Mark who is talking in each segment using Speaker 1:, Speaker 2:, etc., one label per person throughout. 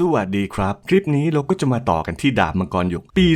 Speaker 1: สวัสดีครับ คลิปนี้เราก็จะมาต่อกันที่ดาบมังกรหยกปี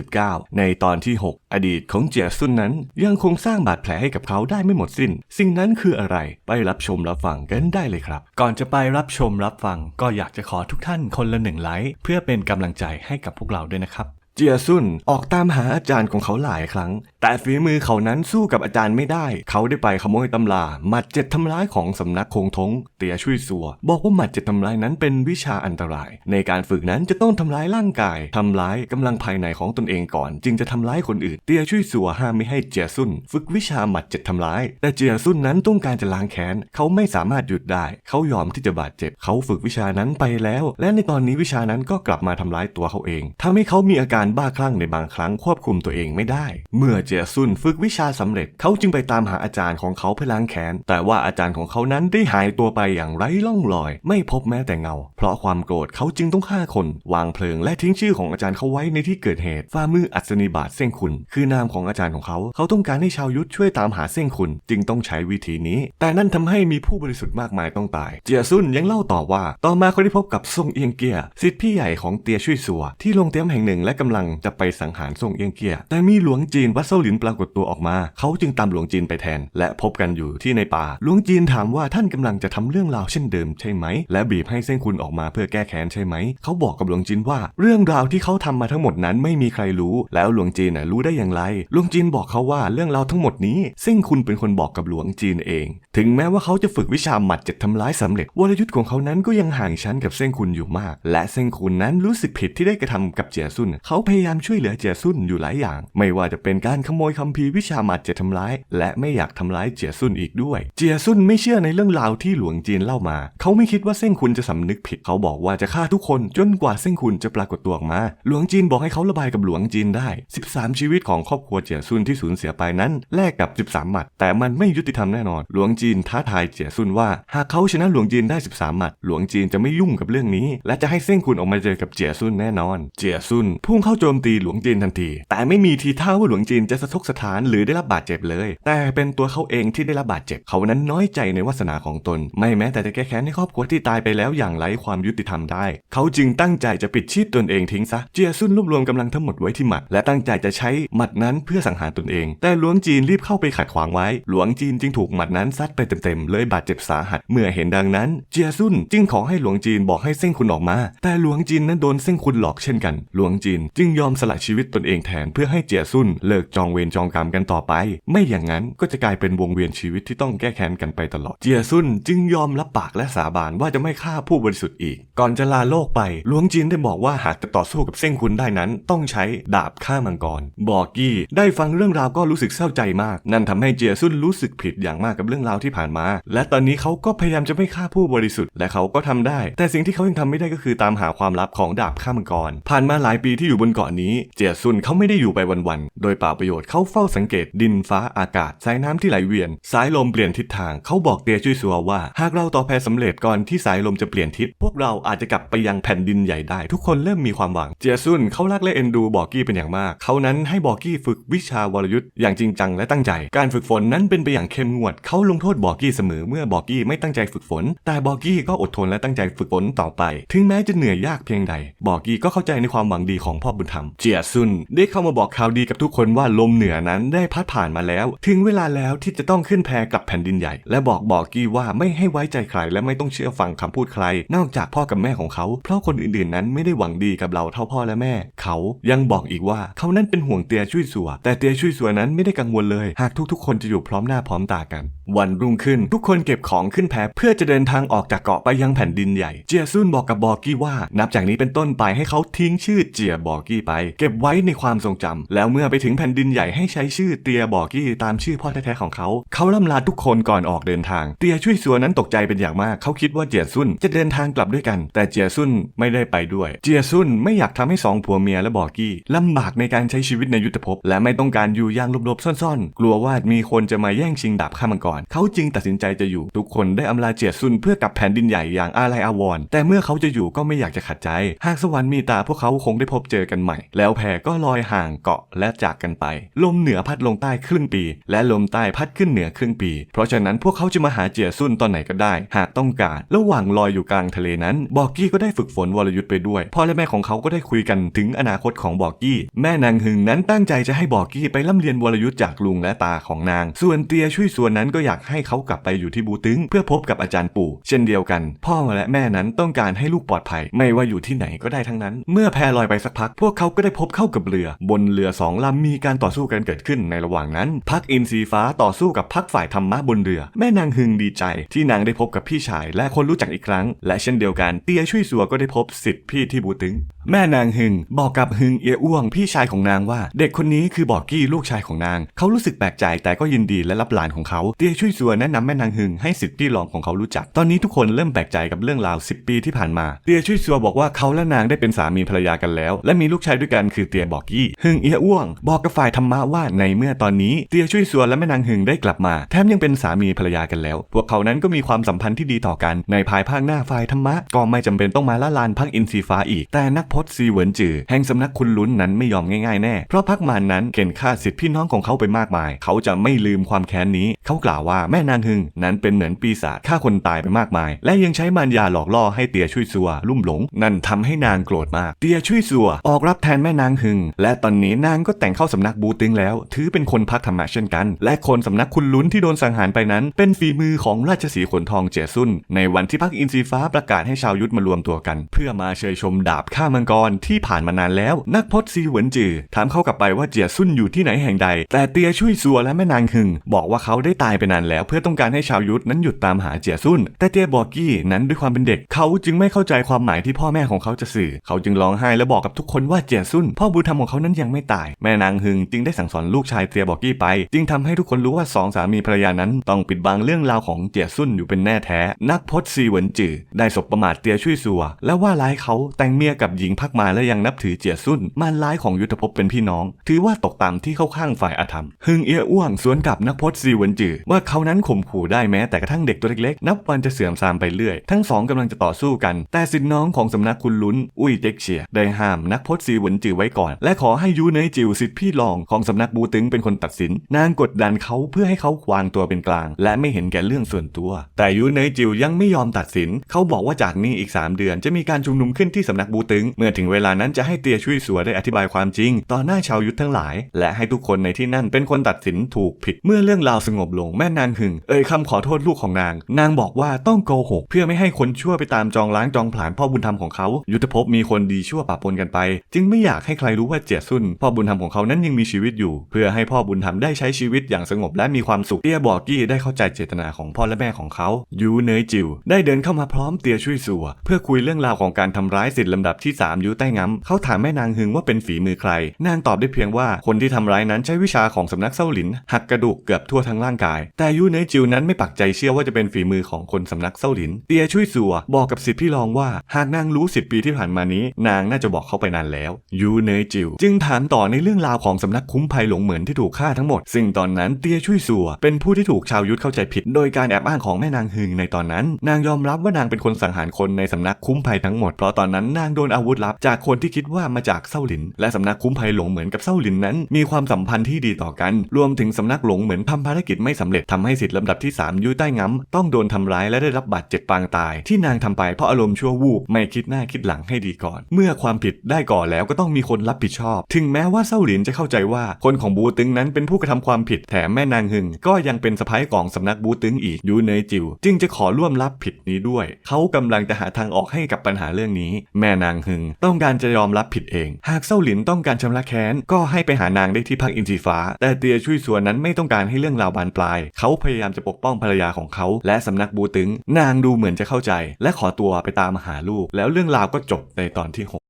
Speaker 1: 2019 ในตอนที่ 6 อดีตของเจียซุนนั้น ยังคงสร้างบาดแผลให้กับเขาได้ไม่หมดสิ้น สิ่งนั้นคืออะไรไปรับชมรับฟังกันได้เลยครับ ก่อนจะไปรับชมรับฟัง ก็อยากจะขอทุกท่านคนละหนึ่งไลค์เพื่อเป็นกำลังใจให้กับพวกเราด้วยนะครับเจียซุนออกตามหาอาจารย์ของเขาหลายครั้ง แต่ฝีมือเขานั้นสู้กับอาจารย์ไม่ได้ เขาได้ไปขโมยตำราหมัดเจ็ดทำร้ายของสำนักคงทง เตียช่วยสัว บอกว่าหมัดเจ็ดทำร้ายนั้นเป็นวิชาอันตราย ในการฝึกนั้นจะต้องทำร้ายร่างกายทำร้ายกำลังภายในของตนเองก่อน จึงจะทำร้ายคนอื่น เตียช่วยสัวห้ามไม่ให้เจียซุนฝึกวิชาหมัดเจ็ดทำร้าย แต่เจียซุนนั้นต้องการจะล้างแค้นเขาไม่สามารถหยุดได้ เขายอมที่จะบาดเจ็บ เขาฝึกวิชานั้นไปแล้ว และในตอนนี้วิชานั้นก็กลับมาทำร้ายตัวเขาเองทำให้เขามีอาการบ้าคลั่งในบางครั้งควบคุมตัวเองไม่ได้ เมื่อเจจียซุนฝึกวิชาสำเร็จ เขาจึงไปตามหาอาจารย์ของเขาเพื่อล้างแค้น แต่ว่าอาจารย์ของเขานั้นได้หายตัวไปอย่างไร้ร่องรอย ไม่พบแม้แต่เงา เพราะความโกรธเขาจึงต้องฆ่าคน วางเพลิงและทิ้งชื่อของอาจารย์เขาไว้ในที่เกิดเหตุฝ่ามืออัศนีบาทเส้งคุณ คือนามของอาจารย์ของเขา เขาต้องการให้ชาวยุทธช่วยตามหาเส้งคุณ จึงต้องใช้วิธีนี้ แต่นั่นทำให้มีผู้บริสุทธิ์มากมายต้องตาย เจียซุนยังเล่าต่อว่า ต่อมาเขาได้พบกับซ่งเอียงเกียสิทธิพี่ใหญ่ของเตียช่วยสัวที่โรงเตรียมแห่งหนึ่งและกำลังจะไปสังหารซ่งเอียงเกียแต่มีหลวงจีนวัดเซาหลินปรากฏตัวออกมา เขาจึงตามหลวงจีนไปแทน และพบกันอยู่ที่ในป่า หลวงจีนถามว่าท่านกำลังจะทำเรื่องราวเช่นเดิมใช่ไหม และบีบให้เส้นคุณออกมาเพื่อแก้แค้นใช่ไหม เขาบอกกับหลวงจีนว่า เรื่องราวที่เขาทำมาทั้งหมดนั้นไม่มีใครรู้ แล้วหลวงจีนน่ะรู้ได้อย่างไร หลวงจีนบอกเขาว่าเรื่องราวทั้งหมดนี้เส้นคุณเป็นคนบอกกับหลวงจีนเอง ถึงแม้ว่าเขาจะฝึกวิชาหมัดเจ็ดทำร้ายสำเร็จ วรยุทธ์ของเขานั้นก็ยังห่างชั้นกับเส้นคุณอยู่มาก และเส้นคุณนั้นรู้สึกผิดที่ได้กระทำกับเจียซุนเขาพยายามช่วยเหลือเจียซุนอยู่หลายอย่าง ไม่ว่าจะเป็นการขโมยคัมภีร์วิชาหมัดเจ็ดทำร้าย และไม่อยากทำร้ายเจียซุนอีกด้วย เจียซุนไม่เชื่อในเรื่องราวที่หลวงจีนเล่ามา เขาไม่คิดว่าเส้นคุณจะสำนึกผิด เขาบอกว่าจะฆ่าทุกคนจนกว่าเส้นคุณจะปรากฏตัวออกมา หลวงจีนบอกให้เขาระบายกับหลวงจีนได้ 13 ชีวิตของครอบครัวเจียซุนที่สูญเสียไปนั้นแลกกับ 13 หมัด แต่มันไม่ยุติธรรมแน่นอน หลวงจีนท้าทายเจียซุนว่า หากเขาชนะหลวงจีนได้ 13 หมัด หลวงจีนจะไม่ยุ่งกับเรื่องนี้ และจะให้เส้นคุณออกมาเจอกับเจียซุนแน่นอน เจียซุนพุ่งเข้าโจมตีหลวงจีนทันที แต่ไม่มีทีท่าว่าหลวงจีนจะสะทกสถานหรือได้รับบาดเจ็บเลย แต่เป็นตัวเขาเองที่ได้รับบาดเจ็บ เขานั้นน้อยใจในวาสนาของตน ไม่แม้แต่จะแก้แค้นให้ครอบครัวที่ตายไปแล้วอย่างไร้ความยุติธรรมได้ เขาจึงตั้งใจจะปิดชีพตนเองทิ้งซะ เจียซุนรวบรวมกำลังทั้งหมดไว้ที่หมัด และตั้งใจจะใช้หมัดนั้นเพื่อสังหารตนเอง แต่หลวงจีนรีบเข้าไปขัดขวางไว้ หลวงจีนจึงถูกหมัดนั้นซัดไปเต็มๆเลยบาดเจ็บสาหัส เมื่อเห็นดังนั้น เจียซุนจึงขอให้หลวงจีนบอกให้เส้นคุณออกมา แต่หลวงจีนนั้นโดนเส้นคุณหลอกเช่นกัน หลวงจีนจึงยอมสละชีวิตตนเองแทนเพื่อให้เจียซุนเลิกจองเวรจองกรรมกันต่อไป ไม่อย่างนั้นก็จะกลายเป็นวงเวียนชีวิตที่ต้องแก้แค้นกันไปตลอด เจียซุนจึงยอมรับปากและสาบานว่าจะไม่ฆ่าผู้บริสุทธิ์อีก ก่อนจะลาโลกไปหลวงจีนได้บอกว่าหากจะต่อสู้กับเส้นคุณได้นั้น ต้องใช้ดาบฆ่ามังกร บอกกี้ได้ฟังเรื่องราวก็รู้สึกเศร้าใจมาก นั่นทำให้เจียซุนรู้สึกผิดอย่างมากกับเรื่องราวที่ผ่านมา และตอนนี้เขาก็พยายามจะไม่ฆ่าผู้บริสุทธิ์ และเขาก็ทำได้ แต่สิ่งที่เขายังทำไม่ได้ก็คือตามหาความลับของดาบฆ่ามังกร ผ่านมาหลายปีที่อยู่บนเกาะนี้ เจียซุนเขาไม่ได้อยู่ไปวันๆ โดยเปล่าประโยชน์เขาเฝ้าสังเกตดินฟ้าอากาศสายน้ำที่ไหลเวียน สายลมเปลี่ยนทิศทางเขาบอกเตียจุยซัวว่า หากเราต่อแพสำเร็จก่อนที่สายลมจะเปลี่ยนทิศ พวกเราอาจจะกลับไปยังแผ่นดินใหญ่ได้ ทุกคนเริ่มมีความหวัง เจียซุนเขารักและเอ็นดูบอกกี้เป็นอย่างมาก เขานั้นให้บอกกี้ฝึกวิชาวรยุทธ์อย่างจริงจังและตั้งใจ การฝึกฝนนั้นเป็นไปอย่างเข้มงวด เขาลงโทษบอกกี้เสมอเมื่อบอกกี้ไม่ตั้งใจฝึกฝน แต่บอกกี้ก็อดทนและตั้งใจฝึกฝนต่อไป ถึงแม้จะเหนื่อยยากเพียงใด บอกกี้ก็เข้าใจในความหวังดีของพ่อบุญธรรม เจียซุนได้เข้ามาบอกข่าวดีกับทุกคนว่าลมเหนือนั้นได้พัดผ่านมาแล้ว ถึงเวลาแล้วที่จะต้องขึ้นแพกลับแผ่นดินใหญ่ และบอกบอกกี้ว่าไม่ให้ไว้ใจใครและไม่ต้องเชื่อฟังคำพูดใคร นอกจากพ่อกับแม่ของเขา เพราะคนอื่นๆนั้นไม่ได้หวังดีกับเราเท่าพ่อและแม่ เขายังบอกอีกว่าเขานั้นเป็นห่วงเตียช่วยสัว แต่เตียช่วยสัวนั้นไม่ได้กังวลเลย หากทุกๆ คนจะอยู่พร้อมหน้าพร้อมตากัน วันรุ่งขึ้นทุกคนเก็บของขึ้นแพเพื่อจะเดินทางออกจากเกาะไปยังแผ่นดินใหญ่ เจียซุนบอกกับบอกกี้ว่า นับจากนี้เป็นต้นไปให้เขาทิ้งชื่อเจียบอกกี้ไป เก็บไว้ในความทรงจำแล้วเมื่อไปถึงแผ่นดินใหญ่ให้ใช้ชื่อเตียบอกกี้ตามชื่อพ่อแท้ๆของเขา เขาล่ำลาทุกคนก่อนออกเดินทาง เตียช่วยสัวนั้นตกใจเป็นอย่างมาก เขาคิดว่าเจียซุนจะเดินทางกลับด้วยกัน แต่เจียซุนไม่ได้ไปด้วย เจียซุนไม่อยากทำให้สองผัวเมียและบอกกี้ลำบากในการใช้ชีวิตในยุทธภพ และไม่ต้องการอยู่อย่างลบๆซ่อนๆ กลัวว่ามีคนจะมาแย่งชิงดาบข้ามังกรเขาจึงตัดสินใจจะอยู่ ทุกคนได้อำลาเจียซุนเพื่อกลับแผ่นดินใหญ่อย่างอาลัยอาวรแต่เมื่อเขาจะอยู่ก็ไม่อยากจะขัดใจ หากสวรรค์มีตาพวกเขาคงได้พบเจอกันใหม่ แล้วแพก็ลอยห่างเกาะและจากกันไปลมเหนือพัดลงใต้ครึ่งปี และลมใต้พัดขึ้นเหนือครึ่งปี เพราะฉะนั้นพวกเขาจะมาหาเจียซุนตอนไหนก็ได้ หากต้องการ ระหว่างลอยอยู่กลางทะเลนั้น บอกกี้ก็ได้ฝึกฝนวรยุทธ์ไปด้วย พ่อและแม่ของเขาก็ได้คุยกันถึงอนาคตของบอกกี้ แม่นางหึงนั้นตั้งใจจะให้บอกกี้ไปร่ำเรียนวรยุทธ์จากลุงและตาของนาง ส่วนเตียช่วยส่วนนั้นก็อยากให้เขากลับไปอยู่ที่บูตึงเพื่อพบกับอาจารย์ปู่ เช่นเดียวกัน พ่อและแม่นั้นต้องการให้ลูกปลอดภัย ไม่ว่าอยู่ที่ไหนก็ได้ทั้งนั้น เมื่อแพลอยไปสักพัก พวกเขาก็ได้พบเข้ากับเรือ บนเรือสองลำมีการต่อสู้กันเกิดขึ้นในระหว่างนั้นพักอินทรีฟ้าต่อสู้กับพักฝ่ายธรรมะบนเรือ แม่นางหึงดีใจ ที่นางได้พบกับพี่ชายและคนรู้จักอีกครั้ง และเช่นเดียวกันเตียช่วยสัวก็ได้พบสิทธิ์พี่ที่บูตึง แม่นางหึงบอกกับหึงเอียอ้วงพี่ชายของนางว่า เด็กคนนี้คือบอกกี้ลูกชายของนาง เขารู้สึกแปลกใจแต่ก็ยินดีและรับหลานของเขาเตียช่วยสัวแนะนำแม่นางหึงให้สิทธิ์พี่รองของเขารู้จัก ตอนนี้ทุกคนเริ่มแปลกใจกับเรื่องราว 10 ปีที่ผ่านมาเตียช่วยสัวบอกว่าเขาและนางได้เป็นสามีภรรยากันแล้ว และมีลูกชายด้วยกันคือเตียบอกกี้หึงเอียอ้วงบอกกับฝ่ายธรรรมะว่าในเมื่อตอนนี้เตียช่วยสัวและแม่นางหึงได้กลับมา แถมยังเป็นสามีภรรยากันแล้ว พวกเขานั้นก็มีความสัมพันธ์ที่ดีต่อกันในภายภาคหน้าฝ่ายธรรมะ ก็ไม่จำเป็นต้องมาละลานพักอินทรีฟ้าอีก แต่นักพจน์ซีเหวินจือ แห่งสำนักคุณลุ้นนั้นไม่ยอมง่ายๆแน่ เพราะพักมานนั้นเข็นฆ่าสิทธิพี่น้องของเขาไปมากมาย เขาจะไม่ลืมความแค้นนี้ เขากล่าวว่าแม่นางหึงนั้นเป็นเหมือนปีศาจฆ่าคนตายไปมากมาย และยังใช้มารยาหลอกล่อให้เตียช่วยซัวลุ่มหลง นั่นทำให้นางโกรธมาก เตียช่วยซัวออกรับแทนแม่นางหึงและตอนนี้นางก็แต่งเข้าสำนักบูตึงแล้ว ถือเป็นคนพักธรรมะเช่นกัน และคนสำนักคุณลุ้นที่โดนสังหารไปนั้น เป็นฝีมือของราชสีขนทองเจยซุนในวันที่พักอินทรีฟ้าประกาศให้ชาวยุทธมารวมตัวกัน เพื่อมาเชยชมดาบฆ่ามังกรที่ผ่านมานานแล้ว นักพจน์ซีหวนจือถามเขากลับไปว่าเจียซุนอยู่ที่ไหนแห่งใด แต่เตียช่วยซัวและแม่นางหึง บอกว่าเขาได้ตายไปนานแล้ว เพื่อต้องการให้ชาวยุทธนั้นหยุดตามหาเจียซุนแต่เตียบอกกี้นั้นด้วยความเป็นเด็ก เขาจึงไม่เข้าใจความหมายที่พ่อแม่ของเขาจะสื่อ เขาจึงร้องไห้และบอกกับทุกคนว่าเจียซุนพ่อบุญธรรมของเขานั้นยังไม่ตาย แม่นางหึงจึงได้สั่งสอนลูกชายเตียบอกกี้ไป จึงทำให้ทุกคนรู้ว่าสองสามีภรรยานั้นต้องปิดบังเรื่องราวของเจียซุนอยู่เป็นแน่แท้ นักพจน์ซีเหวินจือได้สบประมาทเตียช่วยซัว และว่าร้ายเขาแต่งเมียกับหญิงพักมาและยังนับถือเจียซุนมารร้ายของยุทธภพเป็นพี่น้อง ถือว่าตกตามที่เข้าข้างฝ่ายอาธรรมฮึงเอียอ้วงสวนกับนักพจน์ซีเหวินจือว่าเขานั้นข่มขู่ได้แม้แต่กระทั่งเด็กตัวเล็กๆ นับวันจะเสื่อมทรามไปเรื่อย ทั้งสองกำลังจะต่อสู้กัน แต่สิทธิน้องของสำนักคุณลุ้น อุ้ยเจ็กเฉียได้ห้ามนักพจน์ซีเหวินจือไว้ก่อน และขอให้ยูเนยจิวสิทธิพี่รองของสำนักบูตึงเป็นคนตัดสิน นางกดดันเขาเพื่อให้เขาวางตัวเป็นกลาง และไม่เห็นแก่เรื่องส่วนตัว แต่ยูเนยจิวยังไม่ยอมตัดสิน เขาบอกว่าจากนี้อีก 3 เดือนจะมีการชุมนุมขึ้นที่สำนักบูตึง เมื่อถึงเวลานั้นจะให้เตียช่วยสัวได้อธิบายความจริง ต่อหน้าชาวยุทธทั้งหลาย และให้ทุกคนในที่นั่นเป็นคนตัดสินถูกผิด เมื่อเรื่องราวสงบลงแม่นางหึง เอ่ยคำขอโทษลูกของนาง นางบอกว่าต้องโกหก เพื่อไม่ให้คนชั่วไปตามจองล้างจองผลาญพ่อบุญธรรมของเขา ยุทธภพมีคนดีชั่วปะปนกันไป จึงไม่อยากให้ใครรู้ว่าเจียซุนพ่อบุญธรรมของเขานั้นยังมีชีวิตอยู่ เพื่อให้พ่อบุญธรรมได้ใช้ชีวิตอย่างสงบและมีความสุขเตียบอกกี้ได้เข้าใจเจตนาของพ่อและแม่ของเขายูเนยจิวได้เดินเข้ามาพร้อมเตียช่วยสัว เพื่อคุยเรื่องราวของการทำร้ายสิทธิ์ลำดับที่ 3 ยูใต้ง้ำเขาถามแม่นางหึงว่าเป็นฝีมือใคร นางตอบได้เพียงว่าคนที่ทำร้ายนั้นใช้วิชาของสำนักเส้าหลิน หักกระดูกเกือบทั่วทั้งร่างกาย แต่ยูเนยจิวนั้นไม่ปักใจเชื่อว่าจะเป็นฝีมือของคนสำนักเส้าหลิน เตียช่วยสัว บอกกับสิทธิ์พี่รองว่าหากนางรู้สิบปีที่ผ่านมานี้ นางน่าจะบอกเขาไปนานแล้วยูเนยจิวจึงถามต่อในเรื่องราวของสำนักคุ้มภัยหลงเหมือนที่ถูกฆ่าทั้งหมด ซึ่งตอนนั้นเตียช่วยสัวเป็นผู้ที่ถูกชาวยุทธเข้าใจผิด โดยการแอบอ้างของแม่นางหึงในตอนนั้น นางยอมรับว่านางเป็นคนสังหารคนในสำนักคุ้มภัยทั้งหมด เพราะตอนนั้นนางโดนอาวุธลับ จากคนที่คิดว่ามาจากเส้าหลิน และสำนักคุ้มภัยหลงเหมือนกับเส้าหลินนั้น มีความสัมพันธ์ที่ดีต่อกัน รวมถึงสำนักหลงเหมือนทำภารกิจไม่สำเร็จทำให้สิทธิ์ลำดับที่ 3ยุ้ยใต้ง้ำต้องโดนทำร้ายและได้รับบาดเจ็บปางตาย ที่นางทำไปเพราะอารมณ์ชั่ววูบไม่คิดหน้าคิดหลังให้ดีก่อน เมื่อความผิดได้ก่อแล้วก็ต้องมีคนรับผิดชอบ ถึงแม้ว่าเส้าหลินจะเข้าใจว่าคนของบูตึงนั้นเป็นผู้กระทำความผิดแถมแม่นางหึง ก็ยังเป็นสะพ้ายของสำนักบูตึงอีกยูเนยจิว จึงจะขอร่วมรับผิดนี้ด้วย เขากำลังจะหาทางออกให้กับปัญหาเรื่องนี้ แม่นางหึง ต้องการจะยอมรับผิดเอง หากเส้าหลินต้องการชำระแค้นก็ให้ไปหานางได้ที่พักอินทรีฟ้า แต่เตียช่วยส่วนนั้นไม่ต้องการให้เรื่องราวบานปลาย เขาพยายามจะปกป้องภรรยาของเขา และสำนักบูตึง นางดูเหมือนจะเข้าใจ และขอตัวไปตามหาลูก แล้วเรื่องราวก็จบในตอนที่หก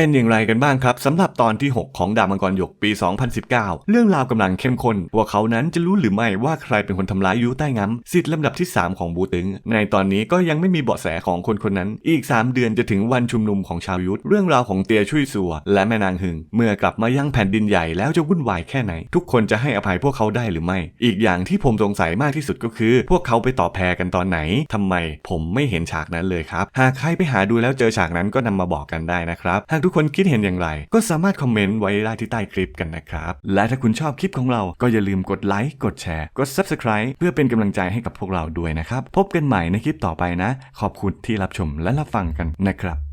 Speaker 1: เป็นอย่างไรกันบ้างครับสำหรับตอนที่ 6 ของดาบมังกรหยกปี 2019 เรื่องราวกำลังเข้มข้นพวกเขานั้นจะรู้หรือไม่ว่าใครเป็นคนทำร้ายยูใต้ง้ำสิทธิ์ลำดับที่ 3 ของบูตึง ในตอนนี้ก็ยังไม่มีเบาะแสของคนคนนั้น อีก 3 เดือนจะถึงวันชุมนุมของชาวยุทธเรื่องราวของเตียช่วยสัว และแม่นางหึง เมื่อกลับมายังแผ่นดินใหญ่แล้วจะวุ่นวายแค่ไหน ทุกคนจะให้อภัยพวกเขาได้หรือไม่ อีกอย่างที่ผมสงสัยมากที่สุดก็คือ พวกเขาไปต่อแพรกันตอนไหนทำไม ผมไม่เห็นฉากนั้นเลยครับหากใครไปหาดูแล้วเจอฉากนั้นก็นำมาบอกกันได้นะครับหากทุกคนคิดเห็นอย่างไร ก็สามารถคอมเมนต์ไว้ได้ที่ใต้คลิปกันนะครับ และถ้าคุณชอบคลิปของเราก็อย่าลืมกดไลค์กดแชร์ กด Subscribe เพื่อเป็นกำลังใจให้กับพวกเราด้วยนะครับ พบกันใหม่ในคลิปต่อไปนะ ขอบคุณที่รับชมและรับฟังกันนะครับ